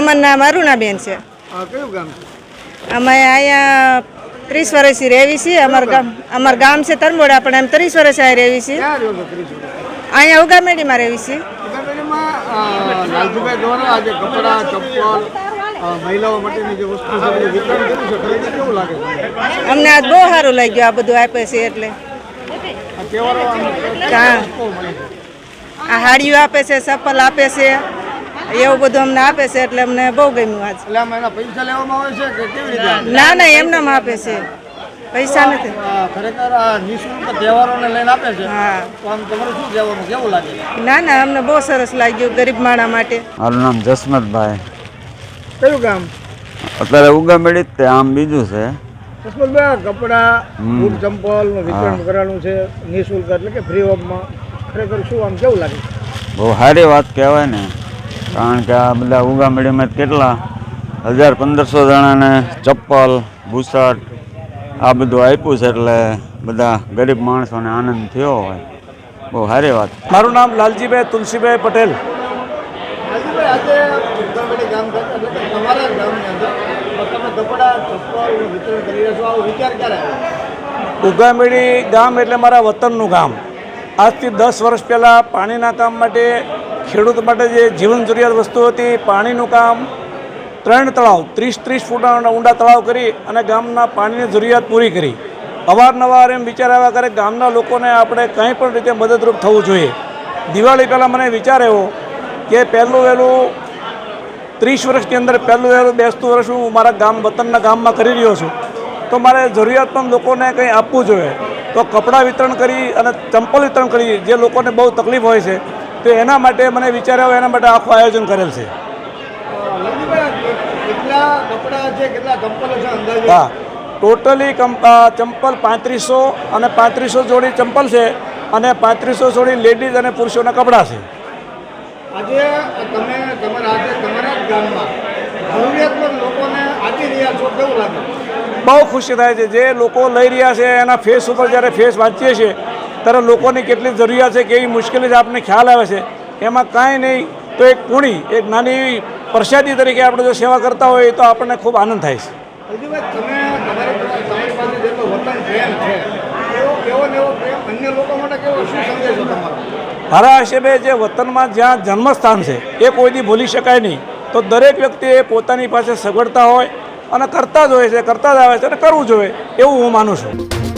અમારું નામ અરુણાબેન છે. કયું ગામ અમે અહીંયા ત્રીસ વર્ષથી રહેવી છીએ. અમારું ગામ અમારું ગામ છે તરમોડા પણ એમ ત્રીસ વર્ષ અહીં રહેવી છીએ. અહીંયા ઉગામેડીમાં રહેવી છીએ. લાલજીભાઈ દ્વારા આજે કપડાં ચપ્પલ મહિલાઓ માટેની જે વસ્તુ છે વિતરણ કર્યું છે. ખરીદી કેવું લાગે છે? અમને આજ બહુ સારું લાગ્યું આ બધું આપે છે એટલે. આ હાડીઓ આપે છે ચપ્પલ આપે છે. એવું બધું અમને આપે છે એટલે અમને બહુ ગમ્યું આજ. એટલે આમાં એના પૈસા લેવામાં આવે છે કે કેવી રીતે? ના ના એમનામ આપે છે. પૈસા નથી. ખરેખર આ નિઃશુલ્ક તહેવારોને લઈને આપે છે? હા. તો આમ તમારું શું કહેવાનું? કેવું લાગે? ના ના અમને બહુ સરસ લાગ્યું ગરીબ માણા માટે. મારું નામ જસમતભાઈ. કયું ગામ? અત્યારે ઉગામેડી જ તે આમ બીજું છે. જસમતભાઈ કપડાં બૂટ ચંપલ વિતરણ કરવાનું છે નિઃશુલ્ક એટલે કે ફ્રી ઓફમાં ખરેખર શું આમ કેવું લાગે? બહુ સારી વાત કહેવાય ને. કારણ કે આ બધા ઉગામેડીમાં કેટલા? હજાર પંદરસો જણાને ચપ્પલ બુશર્ટ આ બધું આપ્યું છે એટલે બધા ગરીબ માણસોને આનંદ થયો હોય. બહુ સારી વાત. મારું નામ લાલજીભાઈ તુલસીભાઈ પટેલ. ઉગામેડી ગામ એટલે મારા વતનનું ગામ. આજથી દસ વર્ષ પહેલાં પાણીના કામ માટે ખેડૂત માટે જે જીવન જરૂરિયાત વસ્તુ હતી, પાણીનું કામ, ત્રણ તળાવ ત્રીસ ત્રીસ ફૂટના ઊંડા તળાવ કરી અને ગામના પાણીની જરૂરિયાત પૂરી કરી. અવારનવાર એમ વિચાર આવ્યા કરે ગામના લોકોને આપણે કંઈ પણ રીતે મદદરૂપ થવું જોઈએ. દિવાળી પહેલાં મને વિચાર એવો કે પહેલું વહેલું ત્રીસ વર્ષની અંદર પહેલું વહેલું બેસતું વર્ષ હું મારા ગામ, વતનના ગામમાં કરી રહ્યો છું. તો મારે જરૂરિયાતમંદ લોકોને કંઈ આપવું જોઈએ. તો કપડાં વિતરણ કરી અને ચંપલ વિતરણ કરી, જે લોકોને બહુ તકલીફ હોય છે. તો એના માટે મને વિચાર આવ્યો એના માટે આખું આયોજન કરેલ છે. હા. ટોટલી ચંપલ પાંત્રીસો અને પાંત્રીસો જોડી ચંપલ છે અને પાંત્રીસો જોડી લેડીઝ અને પુરુષોના કપડાં છે. આજે તમે તમારા આજે તમારા ગામમાં જરૂરિયાતમંદ લોકોને આપી રહ્યા છો કેવું લાગે? બહુ ખુશી થાય છે. જે લોકો લઈ રહ્યા છે એના ફેસ ઉપર જ્યારે ફેસ વાંચીએ છીએ ત્યારે લોકોની કેટલી જરૂરિયાત છે કેવી મુશ્કેલી છે આપણને ખ્યાલ આવે છે? એમાં કાંઈ નહીં. તો એક કુણી એક નાની એવી પ્રસાદી તરીકે આપણે જો સેવા કરતા હોઈએ તો આપણને ખૂબ આનંદ થાય છે. મારા હિસાબે જે વતનમાં જ્યાં જન્મસ્થાન છે એ કોઈથી ભૂલી શકાય નહીં. તો દરેક વ્યક્તિએ પોતાની પાસે સગવડતા હોય અને કરતા જ હોય છે કરતા જ આવે છે અને કરવું જોઈએ એવું હું માનું છું.